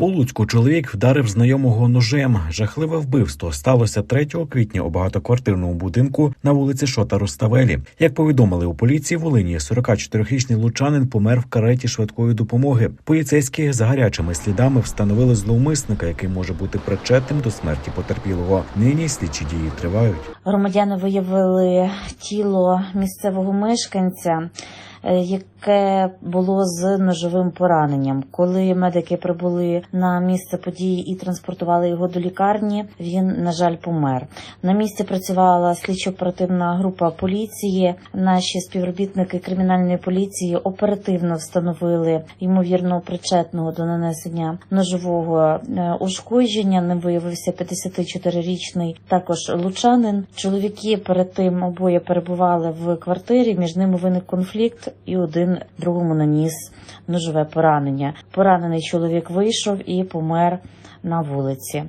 У Луцьку чоловік вдарив знайомого ножем. Жахливе вбивство сталося 3 квітня у багатоквартирному будинку на вулиці Шота Руставелі. Як повідомили у поліції Волині, 44-річний лучанин помер в кареті швидкої допомоги. Поліцейські за гарячими слідами встановили зловмисника, який може бути причетним до смерті потерпілого. Нині слідчі дії тривають. Громадяни виявили тіло місцевого мешканця, яке було з ножовим пораненням. Коли медики прибули на місце події і транспортували його до лікарні, він на жаль помер. На місці працювала слідчо-оперативна група поліції. Наші співробітники кримінальної поліції оперативно встановили ймовірно причетного до нанесення ножового е, ушкодження. Ним виявився 54-річний також лучанин. Чоловіки перед тим обоє перебували в квартирі. Між ними виник конфлікт, і один другому наніс ножове поранення. Поранений чоловік вийшов і помер на вулиці.